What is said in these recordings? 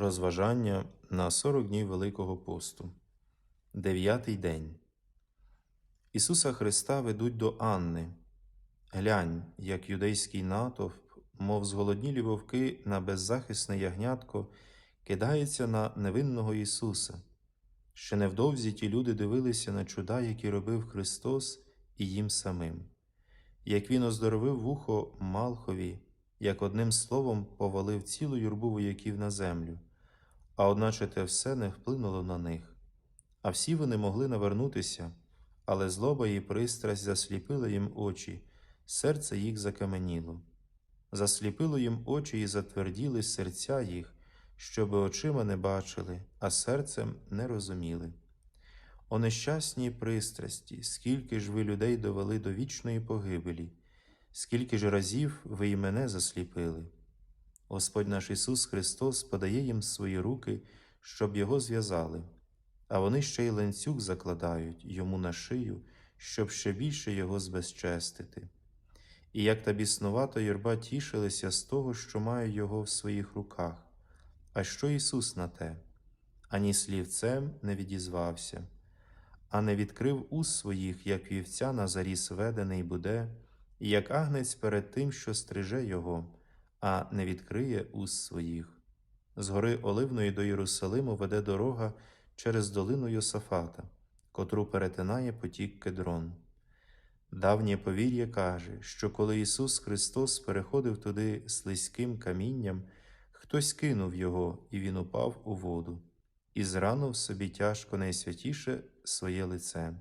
Розважання на 40 днів Великого посту. Дев'ятий день. Ісуса Христа ведуть до Анни. Глянь, як юдейський натовп, мов зголоднілі вовки на беззахисне ягнятко, кидається на невинного Ісуса. Ще невдовзі ті люди дивилися на чуда, які робив Христос і їм самим. Як він оздоровив вухо Малхові, як одним словом повалив цілу юрбу вояків на землю, а одначе те все не вплинуло на них. А всі вони могли навернутися, але злоба і пристрасть засліпила їм очі, серце їх закаменіло. Засліпило їм очі і затверділи серця їх, щоби очима не бачили, а серцем не розуміли. О нещасній пристрасті, скільки ж ви людей довели до вічної погибелі, скільки ж разів ви і мене засліпили. Господь наш Ісус Христос подає їм свої руки, щоб Його зв'язали, а вони ще й ланцюг закладають йому на шию, щоб ще більше Його збезчестити. І як та біснувата юрба тішилися з того, що має Його в своїх руках. А що Ісус на те? Ані слівцем не відізвався, а не відкрив уст своїх, як вівця на заріс ведений буде, і як агнець перед тим, що стриже його, а не відкриє уст своїх. З гори Оливної до Єрусалиму веде дорога через долину Йосафата, котру перетинає потік Кедрон. Давнє повір'я каже, що коли Ісус Христос переходив туди слизьким камінням, хтось кинув його, і він упав у воду, і зранув собі тяжко найсвятіше своє лице.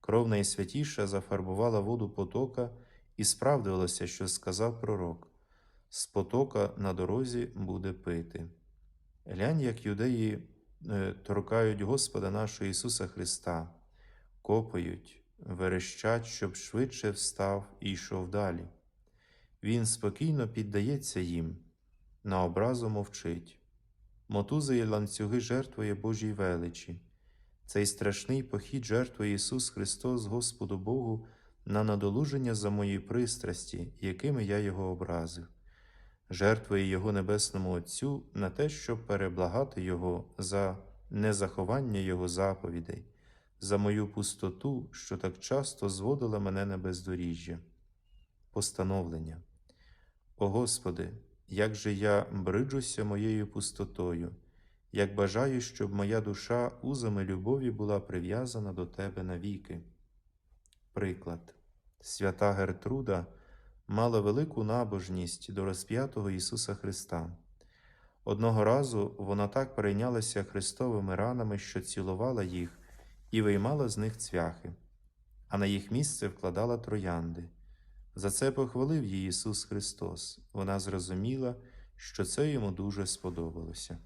Кров найсвятіша зафарбувала воду потока, і справдилося, що сказав пророк: з потока на дорозі буде пити. Глянь, як юдеї е, торкають Господа нашого Ісуса Христа, копають, верещать, щоб швидше встав і йшов далі. Він спокійно піддається їм, на образу мовчить. Мотузи й ланцюги жертвує Божій величі. Цей страшний похід жертвує Ісус Христос Господу Богу на надолуження за мої пристрасті, якими я Його образив, жертвує Його Небесному Отцю на те, щоб переблагати Його за незаховання Його заповідей, за мою пустоту, що так часто зводила мене на бездоріжжя. Постановлення. О Господи, як же я бриджуся моєю пустотою, як бажаю, щоб моя душа узами любові була прив'язана до Тебе навіки. Приклад. Свята Гертруда мала велику набожність до розп'ятого Ісуса Христа. Одного разу вона так перейнялася Христовими ранами, що цілувала їх і виймала з них цвяхи, а на їх місце вкладала троянди. За це похвалив її Ісус Христос. Вона зрозуміла, що це йому дуже сподобалося.